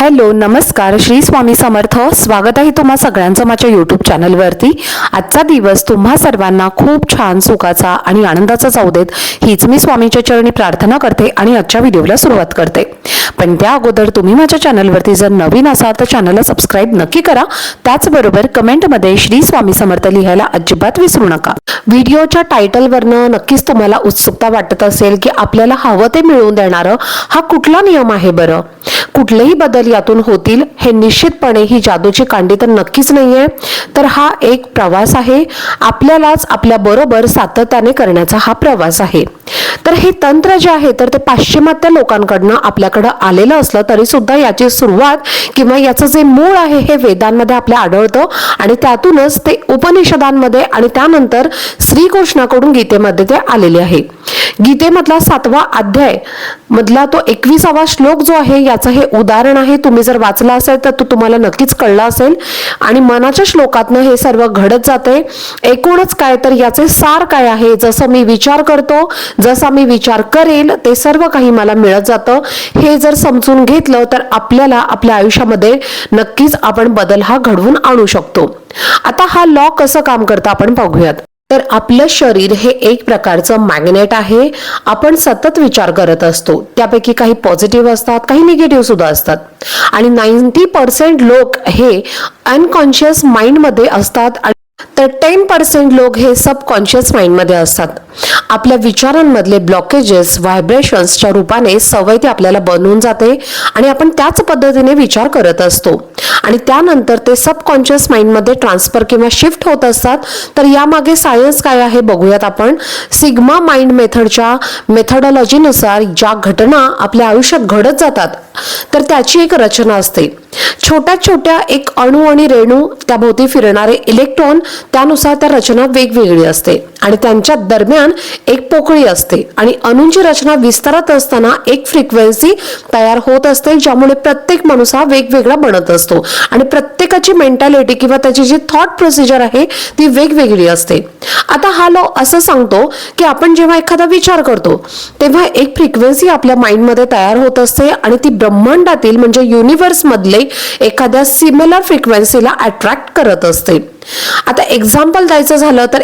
Hello नमस्कार. श्री स्वामी समर्थ. स्वागत आहे तुम्हा सगळ्यांचं माझ्या यूट्यूब चॅनलवरती आजचा दिवस तुम्हा सर्वांना खूप छान सुखाचा आणि आनंदाचा जाऊ देत. हीच मी स्वामीच्या चरणी प्रार्थना करते आणि आजच्या व्हिडिओला सुरुवात करते. पण त्या अगोदर तुम्ही माझ्या चॅनलवरती जर नवीन असाल तर चॅनलला सबस्क्राईब नक्की करा. त्याचबरोबर कमेंटमध्ये श्री स्वामी समर्थ लिहायला अजिबात विसरू नका. व्हिडिओच्या टायटलवरनं नक्कीच तुम्हाला उत्सुकता वाटत असेल की आपल्याला हवं ते मिळवून देणारं हा कुठला नियम आहे बरं? कुठलेही बदल यातून होतील हे निश्चितपणे ही जादूची कांडी तर नक्कीच नाहीये. तर हा एक प्रवास आहे. आपल्यालाच आपल्या बरोबर सातत्याने करण्याचा हा प्रवास आहे. तर हे तंत्र जे आहे तर ते पाश्चिमात्य लोकांकडनं आपल्याकडं आलेलं असलं तरी सुद्धा याची सुरुवात किंवा याचं जे मूळ आहे हे वेदांमध्ये आपल्या आढळतं. आणि त्यातूनच ते उपनिषदांमध्ये आणि त्यानंतर श्रीकृष्णाकडून गीतेमध्ये ते आलेले आहे. गीतेमधला सातवा अध्याय मधला तो एकविसावा श्लोक जो आहे याचं हे उदाहरण आहे. तुम्ही जर वाचला असेल तर तो तुम्हाला नक्कीच कळला असेल. आणि मनाच्या श्लोकातनं हे सर्व घडत जाते. एकूणच काय तर याचे सार काय आहे? जसं मी विचार करतो जसा मी विचार करेल ते सर्व काही मला मिळत जातं. हे जर समजून घेतलं तर आपल्याला आपल्या आयुष्यामध्ये नक्कीच आपण बदल हा घडवून आणू शकतो. आता हा लॉ कसं काम करतं आपण बघूयात. तर आपलं शरीर हे एक प्रकारचं मॅग्नेट आहे. आपण सतत विचार करत असतो. त्यापैकी काही पॉझिटिव्ह असतात काही निगेटिव्ह सुद्धा असतात. आणि नाईन्टी पर्सेंट लोक हे अनकॉन्शियस माइंडमध्ये असतात. आणि तर टेन पर्सेंट लोक हे सबकॉन्शियस माइंडमध्ये असतात. आपल्या विचारांमधले ब्लॉकेजेस व्हायब्रेशन्सच्या रूपाने सवय ती आपल्याला बनवून जाते आणि आपण त्याच पद्धतीने विचार करत असतो. आणि त्यानंतर ते सबकॉन्शियस माइंडमध्ये ट्रान्सफर किंवा शिफ्ट होत असतात. तर यामागे सायन्स काय आहे बघूयात आपण. सिग्मा माइंड मेथडच्या मेथडॉलॉजीनुसार ज्या घटना आपल्या आयुष्यात घडत जातात तर त्याची एक रचना असते. छोट्या छोट्या एक अणू आणि रेणू त्याभोवती फिरणारे इलेक्ट्रॉन त्यानुसार त्या रचना वेगवेगळी असते. आणि त्यांच्या दरम्यान एक पोकळी असते. आणि अणूंची रचना विस्तारत असताना एक फ्रिक्वेन्सी तयार होत असते ज्यामुळे प्रत्येक माणूस हा वेगवेगळा बनत असतो. आणि प्रत्येकाची मेंटॅलिटी किंवा त्याची जी थॉट प्रोसिजर आहे ती वेगवेगळी असते. आता हा लॉ असं सांगतो की आपण जेव्हा एखादा विचार करतो तेव्हा एक फ्रिक्वेन्सी आपल्या माइंडमध्ये तयार होत असते आणि ती ब्रह्मांडातील म्हणजे युनिव्हर्स मधले एखाद्या सिमिलर फ्रिक्वेन्सीला अट्रॅक्ट करत असते. आता एक्झाम्पल द्यायचं झालं तर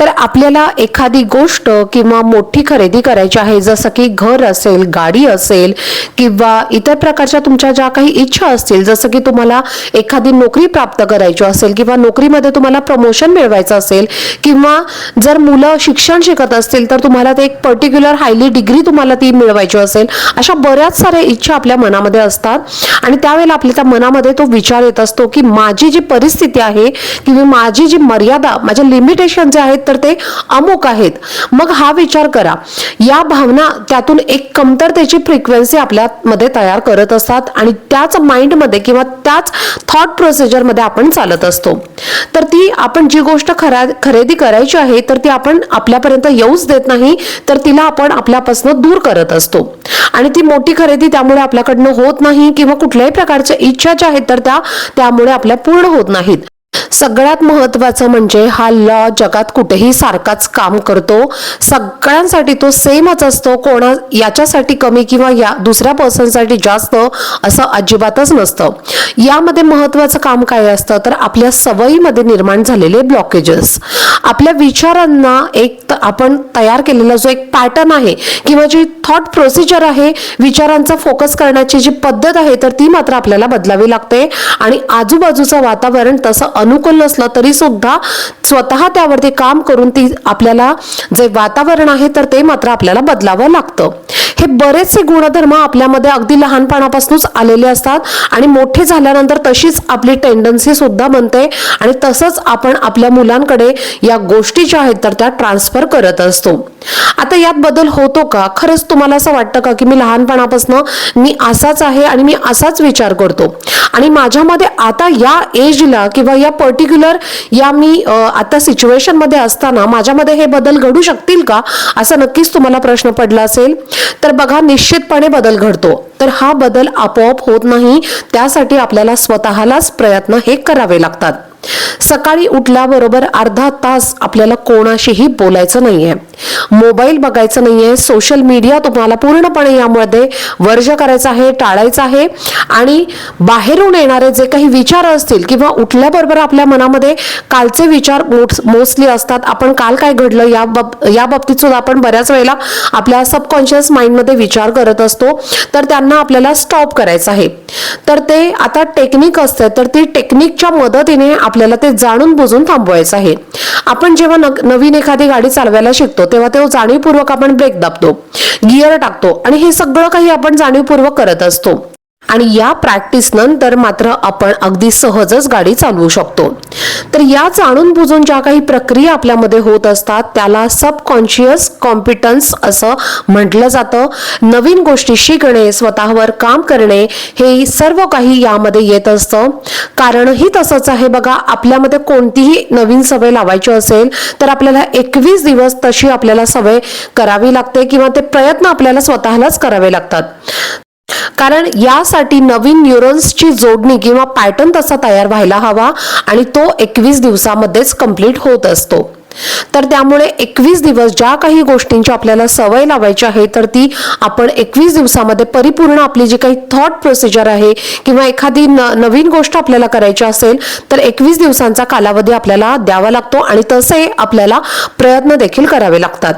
तर आपल्याला एखादी गोष्ट किंवा मोठी खरेदी करायची आहे जसं की घर असेल गाडी असेल किंवा इतर प्रकारच्या तुमच्या ज्या काही इच्छा असतील जसं की तुम्हाला एखादी नोकरी प्राप्त करायची असेल किंवा नोकरीमध्ये तुम्हाला प्रमोशन मिळवायचं असेल किंवा जर मुलं शिक्षण शिकत असतील तर तुम्हाला ते एक पर्टिक्युलर हायली डिग्री तुम्हाला ती मिळवायची असेल. अशा बऱ्याच साऱ्या इच्छा आपल्या मनामध्ये असतात आणि त्यावेळेला आपल्या त्या मनामध्ये तो विचार येत असतो की माझी जी परिस्थिती आहे किंवा माझी जी मर्यादा माझे लिमिटेशन जे आहे आहेत तर ते अमुक आहेत. मग हा विचार करा. या भावना त्यातून एक कमतरतेची फ्रिक्वेन्सी आपल्यामध्ये तयार करत असतात आणि त्याच माइंडमध्ये किंवा त्याच थॉट प्रोसिजरमध्ये आपण चालत असतो. तर ती आपण जी गोष्ट खरा खरेदी करायची आहे तर ती आपण आपल्यापर्यंत येऊच देत नाही तर तिला आपण आपल्यापासून दूर करत असतो. आणि ती मोठी खरेदी त्यामुळे आपल्याकडनं होत नाही किंवा कुठल्याही प्रकारच्या इच्छा ज्या आहेत तर त्या त्यामुळे आपल्या पूर्ण होत नाहीत. सगळ्यात महत्वाचं म्हणजे हा लॉ जगात कुठेही सारखाच काम करतो. सगळ्यांसाठी तो सेमच असतो. कोणा याच्यासाठी कमी किंवा या दुसऱ्या पर्सनसाठी जास्त असं अजिबातच नसतं. यामध्ये महत्वाचं काम काय असतं? तर आपल्या सवयीमध्ये निर्माण झालेले ब्लॉकेजेस आपल्या विचारांना एक आपण तयार केलेला जो एक पॅटर्न आहे किंवा जी थॉट प्रोसिजर आहे विचारांचा फोकस करण्याची जी पद्धत आहे तर ती मात्र आपल्याला बदलावी लागते. आणि आजूबाजूचं वातावरण तसं अनुकूल नसलं तरी सुद्धा स्वतः त्यावरती काम करून ती आपल्याला जे वातावरण आहे तर ते मात्र आपल्याला बदलावं लागतं. हे बरेचसे गुणधर्म आपल्यामध्ये अगदी लहानपणापासूनच आलेले असतात आणि मोठे झाल्यानंतर तशीच आपली टेंडन्सी सुद्धा बनते आणि तसंच आपण आपल्या मुलांकडे या गोष्टी ज्या आहेत तर त्या ट्रान्सफर करत असतो. आता यात बदल होतो का? खरंच तुम्हाला असं वाटतं का की मी लहानपणापासून मी असाच आहे आणि मी असाच विचार करतो? आणि माझ्यामध्ये आता या एजला किंवा या पर्टिक्युलर या मी आता सिच्युएशनमध्ये असताना माझ्यामध्ये हे बदल घडू शकतील का? असा नक्कीच तुम्हाला प्रश्न पडला असेल. तर बघा निश्चितपणे बदल घडतो. तर हा बदल आपोआप होत नाही त्यासाठी आपल्याला स्वतःलाच प्रयत्न हे करावे लागतात. सकाळी उठल्याबरोबर अर्धा तास आपल्याला कोणाशीही बोलायचं नाहीये. मोबाईल बघायचं नाहीये. सोशल मीडिया तुम्हाला पूर्णपणे यामध्ये वर्ज करायचं आहे टाळायचं आहे. आणि बाहेरून येणारे जे काही विचार असतील किंवा उठल्याबरोबर आपल्या मनामध्ये कालचे विचार मोस्टली असतात. आपण काल काय घडलं या बाब या बाबतीत सुद्धा आपण बऱ्याच वेळेला आपल्या सबकॉन्शियस माइंडमध्ये विचार करत असतो. तर त्यांना आपल्याला स्टॉप करायचं आहे. तर ते आता टेक्निक असतं. तर ती टेक्निकच्या मदतीने आपल्याला ते जाणून बुजून थांबवायचं आहे. आपण जेव्हा नवीन एखादी गाडी चालवायला शिकतो तेव्हा तेव्हा जाणीवपूर्वक आपण ब्रेक दाबतो गिअर टाकतो आणि हे सगळं काही आपण जाणीवपूर्वक करत असतो. आणि या प्रॅक्टिस नंतर मात्र आपण अगदी सहजच गाडी चालवू शकतो. तर या जाणून बुजून ज्या काही प्रक्रिया आपल्यामध्ये होत असतात त्याला सबकॉन्शियस कॉम्पिटन्स असं म्हटलं जातं. नवीन गोष्टी शिकणे स्वतःवर काम करणे हे सर्व काही यामध्ये येत असतं. कारणही तसंच आहे बघा आपल्यामध्ये कोणतीही नवीन सवय लावायची असेल तर आपल्याला एकवीस दिवस तशी आपल्याला सवय करावी लागते किंवा ते प्रयत्न आपल्याला स्वतःलाच करावे लागतात. कारण यासाठी नवीन न्यूरॉन्सची जोडणी किंवा पॅटर्न तसा तयार व्हायला हवा आणि तो एकवीस दिवसामध्येच कंप्लीट होत असतो. तर त्यामुळे एकवीस दिवस ज्या काही गोष्टींची आपल्याला सवय लावायची आहे तर ती आपण एकवीस दिवसामध्ये परिपूर्ण आपली जी काही थॉट प्रोसिजर आहे किंवा एखादी न नवीन गोष्ट आपल्याला करायची असेल तर एकवीस दिवसांचा कालावधी आपल्याला द्यावा लागतो आणि तसे आपल्याला प्रयत्न देखील करावे लागतात.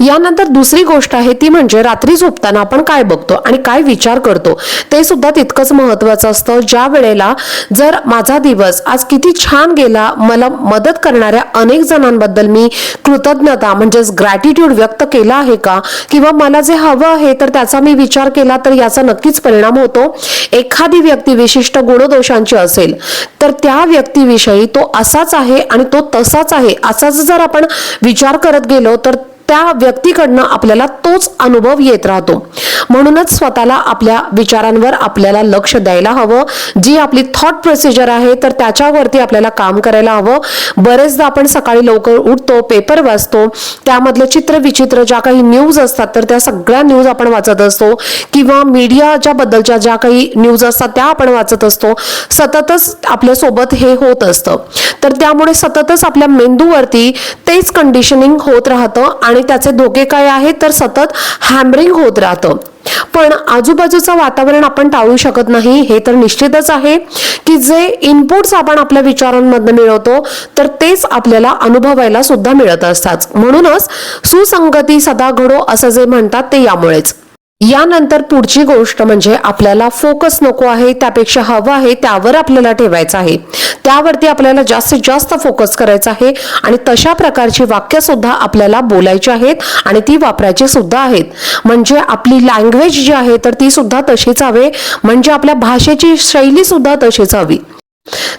यानंतर दुसरी गोष्ट आहे ती म्हणजे रात्री झोपताना आपण काय बघतो आणि काय विचार करतो ते सुद्धा तितकंच महत्वाचं असतं. ज्या वेळेला जर माझा दिवस आज किती छान गेला मला मदत करणाऱ्या अनेक जणांबद्दल मी कृतज्ञता म्हणजेच ग्रॅटिट्यूड व्यक्त केला आहे का? किंवा मला जे हवं आहे तर त्याचा मी विचार केला तर याचा नक्कीच परिणाम होतो. एखादी व्यक्ती विशिष्ट गुणदोषांची असेल तर त्या व्यक्तीविषयी तो असाच आहे आणि तो तसाच आहे. असाच जर आपण विचार करत गेलो तर त्या व्यक्तीकडनं आपल्याला तोच अनुभव येत राहतो. म्हणूनच स्वतःला आपल्या विचारांवर आपल्याला लक्ष द्यायला हवं. जी आपली थॉट प्रोसिजर आहे तर त्याच्यावरती आपल्याला काम करायला हवं. बरेचदा आपण सकाळी लवकर उठतो पेपर वाचतो. त्यामधले चित्र विचित्र ज्या काही न्यूज असतात तर त्या सगळ्या न्यूज आपण वाचत असतो. किंवा मीडियाच्या बद्दलच्या ज्या काही न्यूज असतात त्या आपण वाचत असतो. सततच आपल्यासोबत हे होत असतं. तर त्यामुळे सततच आपल्या मेंदूवरती तेच कंडिशनिंग होत राहतं आणि त्याचे धोके काय आहेत तर सतत हॅमरिंग होत राहतं. पण आजूबाजूचं वातावरण आपण टाळू शकत नाही हे तर निश्चितच आहे की जे इनपुट्स आपण आपल्या विचारांमधनं मिळवतो तर तेच आपल्याला अनुभवायला सुद्धा मिळत असतात. म्हणूनच सुसंगती सदा घडो असं जे म्हणतात ते यामुळेच. यानंतर पुढची गोष्ट म्हणजे आपल्याला फोकस नको आहे त्यापेक्षा हवं आहे त्यावर आपल्याला ठेवायचं आहे. त्यावरती आपल्याला जास्तीत जास्त फोकस करायचा आहे आणि तशा प्रकारची वाक्य सुद्धा आपल्याला बोलायची आहेत आणि ती वापरायची सुद्धा आहेत. म्हणजे आपली लँग्वेज जी आहे तर ती सुद्धा तशीच हवे. म्हणजे आपल्या भाषेची शैली सुद्धा तशीच हवी.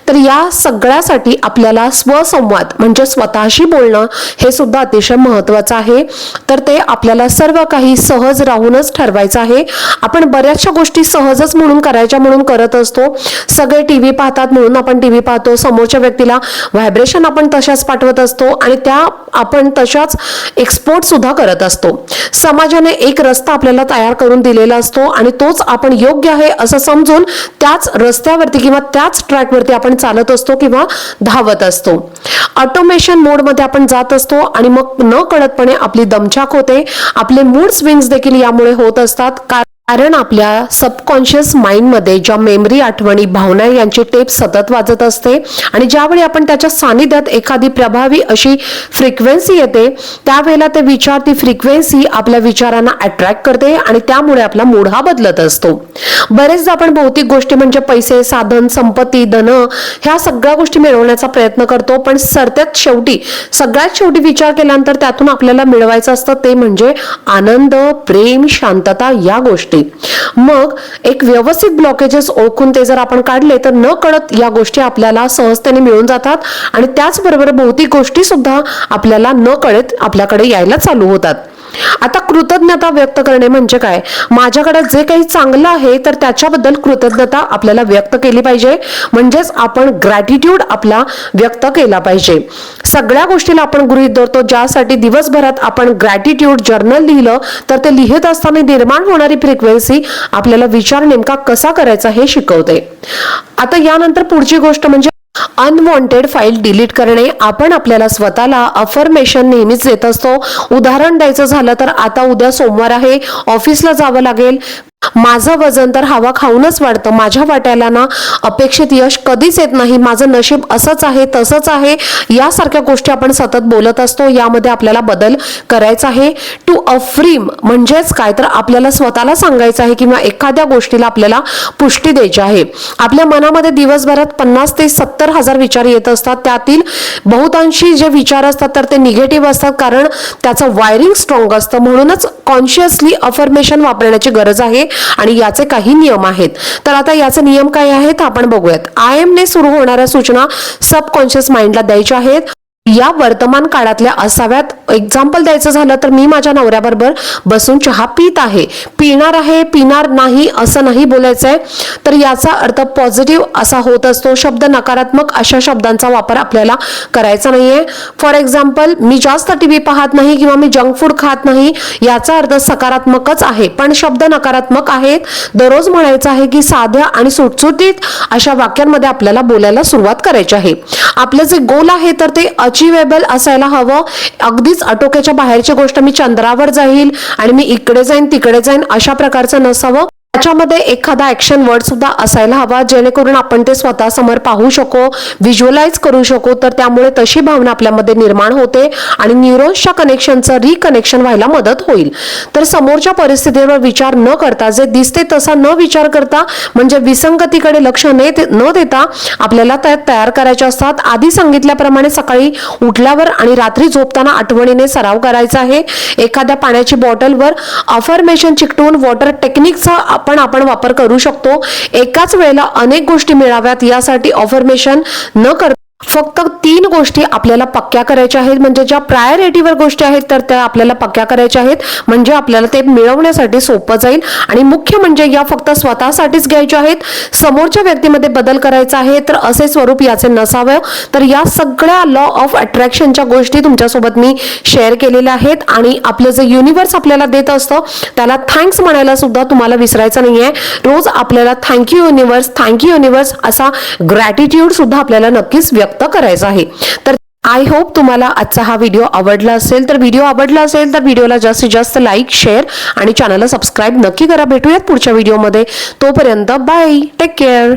तर या सगळ्यासाठी आपल्याला स्वसंवाद म्हणजे स्वतःशी बोलणं हे सुद्धा अतिशय महत्वाचं आहे. तर ते आपल्याला सर्व काही सहज राहूनच ठरवायचं आहे. आपण बऱ्याचशा गोष्टी सहजच म्हणून करायच्या म्हणून करत असतो. सगळे टीव्ही पाहतात म्हणून आपण टीव्ही पाहतो. समोरच्या व्यक्तीला व्हायब्रेशन आपण तशाच पाठवत असतो आणि त्या आपण तशाच एक्सपोर्ट सुद्धा करत असतो. समाजाने एक रस्ता आपल्याला तयार करून दिलेला असतो आणि तोच आपण योग्य आहे असं समजून त्याच रस्त्यावरती किंवा त्याच ट्रॅक ट्रॅकवरती आपण चालत असतो किंवा धावत असतो. ऑटोमेशन मोडमध्ये आपण जात असतो आणि मग न कळतपणे आपली दमछाक होते. आपले मूड स्विंग्स देखील यामुळे होत असतात. कारण कारण आपल्या सबकॉन्शियस माइंडमध्ये ज्या मेमरी आठवणी भावना यांची टेप सतत वाजत असते आणि ज्यावेळी आपण त्याच्या सानिध्यात एखादी प्रभावी अशी फ्रिक्वेन्सी येते त्यावेळेला ते विचार ती फ्रिक्वेन्सी आपल्या विचारांना अट्रॅक्ट करते आणि त्यामुळे आपला मूड हा बदलत असतो. बरेचदा आपण भौतिक गोष्टी म्हणजे पैसे साधन संपत्ती धन ह्या सगळ्या गोष्टी मिळवण्याचा प्रयत्न करतो पण सरत्यात शेवटी सगळ्यात शेवटी विचार केल्यानंतर त्यातून आपल्याला मिळवायचं असतं ते म्हणजे आनंद प्रेम शांतता या गोष्टी. मग एक व्यवस्थित ब्लॉकेजेस ओळखून ते जर आपण काढले तर न कळत या गोष्टी आपल्याला सहजतेने मिळून जातात आणि त्याचबरोबर भौतिक गोष्टी सुद्धा आपल्याला न कळत आपल्याकडे यायला चालू होतात. आता कृतज्ञता व्यक्त करणे म्हणजे काय? माझ्याकडे जे काही चांगलं आहे तर त्याच्याबद्दल कृतज्ञता आपल्याला व्यक्त केली पाहिजे. म्हणजेच आपण ग्रॅटिट्यूड आपला व्यक्त केला पाहिजे. सगळ्या गोष्टीला आपण गृहीत धरतो. ज्यासाठी दिवसभरात आपण ग्रॅटिट्यूड जर्नल लिहिलं तर ते लिहित असताना निर्माण होणारी फ्रिक्वेन्सी आपल्याला विचार नेमका कसा करायचा हे शिकवते. आता यानंतर पुढची गोष्ट म्हणजे अनवॉन्टेड फाईल डिलीट करणे आपण आपल्याला स्वतःला अफर्मेशन नेहमीच देत असतो. उदाहरण द्यायचं झालं तर आता उद्या सोमवार आहे. ऑफिसला जावं लागेल. माझं वजन तर हवा खाऊनच वाढतं. माझ्या वाट्याला ना अपेक्षित यश कधीच येत नाही. माझं नशीब असंच आहे तसंच आहे. यासारख्या गोष्टी आपण सतत बोलत असतो. यामध्ये आपल्याला बदल करायचा आहे. टू अफ्रीम म्हणजेच काय? तर आपल्याला स्वतःला सांगायचं आहे किंवा एखाद्या गोष्टीला आपल्याला पुष्टी द्यायची आहे. आपल्या मनामध्ये दिवसभरात पन्नास ते सत्तर हजार विचार येत असतात. त्यातील बहुतांशी जे विचार असतात तर ते निगेटिव्ह असतात. कारण त्याचं वायरिंग स्ट्रॉंग असतं. म्हणूनच कॉन्शियसली अफर्मेशन वापरण्याची गरज आहे. आणि याचे काही नियम आहेत. तर आता याचे नियम काय आहेत? आपण बघूयात. आय एम ने सुरू होणाऱ्या सूचना सबकॉन्शियस माइंडला द्यायच्या आहेत. या वर्तमान काळातल्या असाव्यात एक्झाम्पल द्यायचं झालं तर मी माझ्या नवऱ्याबरोबर बसून चहा पित आहे. पिणार आहे पिणार नाही असं नाही बोलायचं आहे. तर याचा अर्थ पॉझिटिव्ह असा होत असतो. शब्द नकारात्मक अशा शब्दांचा वापर आपल्याला करायचा नाही आहे फॉर एक्झाम्पल मी जास्त टी व्ही पाहत नाही किंवा मी जंक फूड खात नाही याचा अर्थ सकारात्मकच आहे. पण शब्द नकारात्मक आहेत. दररोज म्हणायचं आहे की साध्या आणि सुटसुटीत अशा वाक्यांमध्ये आपल्याला बोलायला सुरुवात करायची आहे. आपलं जे गोल आहे तर ते अचिवेबल असायला हवं. अगदीच आटोक्याच्या बाहेरची गोष्ट मी चंद्रावर जाईल आणि मी इकडे जाईन तिकडे जाईन अशा प्रकारचं नसावं. त्याच्यामध्ये एखादा ऍक्शन वर्ड सुद्धा असायला हवा जेणेकरून आपण ते स्वतः समोर पाहू शकू व्हिज्युअलाइज करू शकू. तर त्यामुळे तशी भावना आपल्यामध्ये निर्माण होते आणि न्यूरोन्सच्या कनेक्शनचं रिकनेक्शन व्हायला मदत होईल. तर समोरच्या परिस्थितीवर विचार न करता जे दिसते तसा न विचार करता म्हणजे विसंगतीकडे लक्ष ने न देता आपल्याला त्या तयार करायच्या असतात. आधी सांगितल्याप्रमाणे सकाळी उठल्यावर आणि रात्री झोपताना आठवणीने सराव करायचा आहे. एखाद्या पाण्याची बॉटलवर अफर्मेशन चिकटवून वॉटर टेक्निकचा पण आपण वापर करू शकतो. एकाच वेळेला अनेक गोष्टी मिळाव्यात यासाठी ऑफर्मेशन न करता फक्त तीन गोष्टी आपल्याला पक्क्या करायच्या आहेत. म्हणजे ज्या प्रायोरिटीवर गोष्टी आहेत तर त्या आपल्याला पक्क्या करायच्या आहेत. म्हणजे आपल्याला ते मिळवण्यासाठी सोपं जाईल. आणि मुख्य म्हणजे या फक्त स्वतःसाठीच घ्यायच्या आहेत. समोरच्या व्यक्तीमध्ये बदल करायचा आहे तर असे स्वरूप याचे नसावं. तर या सगळ्या लॉ ऑफ अट्रॅक्शनच्या गोष्टी तुमच्यासोबत मी शेअर केलेल्या आहेत. आणि आपलं जे युनिव्हर्स आपल्याला देत असतं त्याला थँक्स म्हणायला सुद्धा तुम्हाला विसरायचं नाही आहे रोज आपल्याला thank you universe thank you universe असा ग्रॅटिट्यूड सुद्धा आपल्याला नक्कीच व्यक्त करायचा आहे. तर आय होप तुम्हाला आजचा हा व्हिडिओ आवडला असेल. तर व्हिडिओ आवडला असेल तर व्हिडिओला जास्तीत जास्त लाईक शेअर आणि चॅनलला सबस्क्राईब नक्की करा. भेटूयात पुढच्या व्हिडिओमध्ये तोपर्यंत बाय टेक केअर